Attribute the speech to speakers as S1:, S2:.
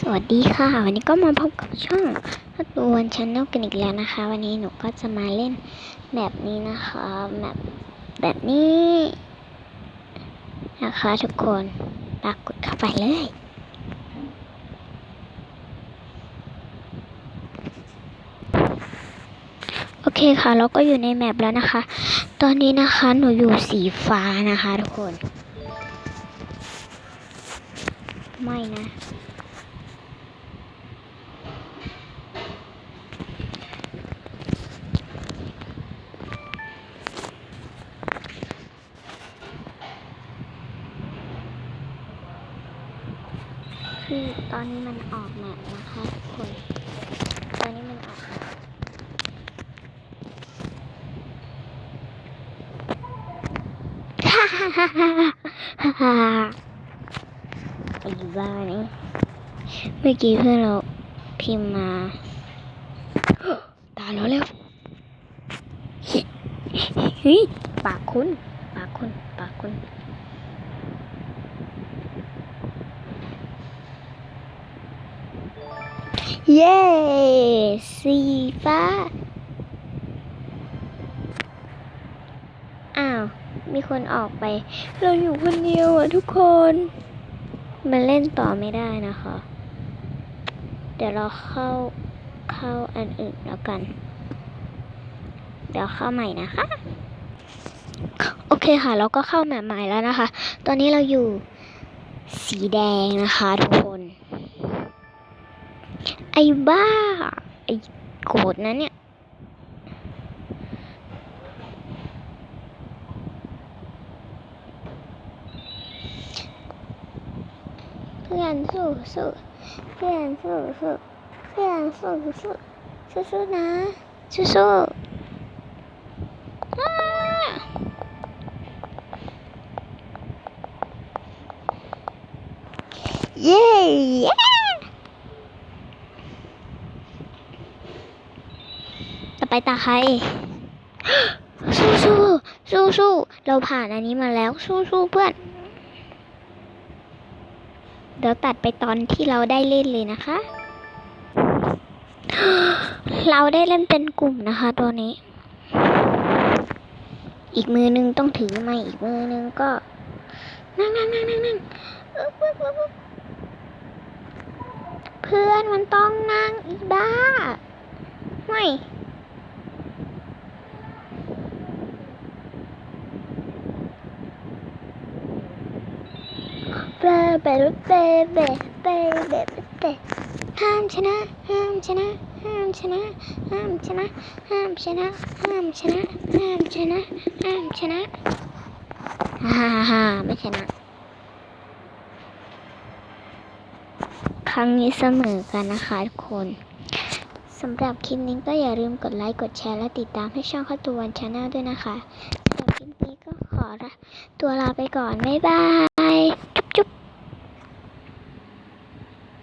S1: สวัสดีค่ะ วันนี้ก็มาพบกับช่องฮัตวนชนแนลกันอีกแล้วนะคะ วันนี้หนูก็จะมาเล่นแบบนี้นะคะแบบแบบนี้นะคะทุกคนปรากดเข้าไปเลย โอเคค่ะ เราก็อยู่ในแมปแล้วนะคะ ตอนนี้นะคะหนูอยู่สีฟ้านะคะทุกคน ไม่นะ คือตอนนี้มันออกแมปนะคะทุกคน ตอนนี้มันออกแมปฮ่าฮ่าฮ่าฮ่าฮ่าฮ่าไอ้บ้านี่เมื่อกี้เพื่อนเราพิมพ์มาตายแล้วแล้วเฮ้ยปากคุณ ปากคุณ ปากคุณ เย้ สีฟ้า อ้าว มีคนออกไป เราอยู่คนเดียวอะทุกคน มันเล่นต่อไม่ได้นะคะ เดี๋ยวเราเข้าเข้าอันอื่นแล้วกัน เดี๋ยวเข้าใหม่นะคะ โอเคค่ะ เราก็เข้าแบบใหม่แล้วนะคะ ตอนนี้เราอยู่สีแดงนะคะทุกคน ไอ้บ้า ไอ้โกรธนะเนี่ย เพื่อนสู้สู้เพื่อนสู้สู้เพื่อนสู้สู้สู้สู้นะสู้สู้อ้าเย้เย้ ต่อ ไปตาใครสู้สู้สู้สู้เราผ่านอันนี้มาแล้วสู้สู้เพื่อน เดี๋ยวตัดไปตอนที่เราได้เล่นเลยนะคะ เราได้เล่นเป็นกลุ่มนะคะตัวนี้ อีกมือนึงต้องถือไม้อีกมือนึงก็นั่งนั่งนั่งนั่งนั่งเพื่อนมันต้องนั่งอีบ้าไม่ เบเบเบเบเบเบเบห้ามชนะห้ามชนะห้ามชนะห้ามชนะห้ามชนะห้ามชนะห้ามชนะห้ามชนะฮ่าฮ่าไม่ชนะ ครั้งนี้เสมอกันนะคะทุกคนสำหรับคลิปนี้ก็อย่าลืมกดไลค์กดแชร์และติดตามให้ช่องข้าวตูวันชาแนลด้วยนะคะสำหรับคลิปนี้ก็ขอตัวลาไปก่อน บ๊ายบาย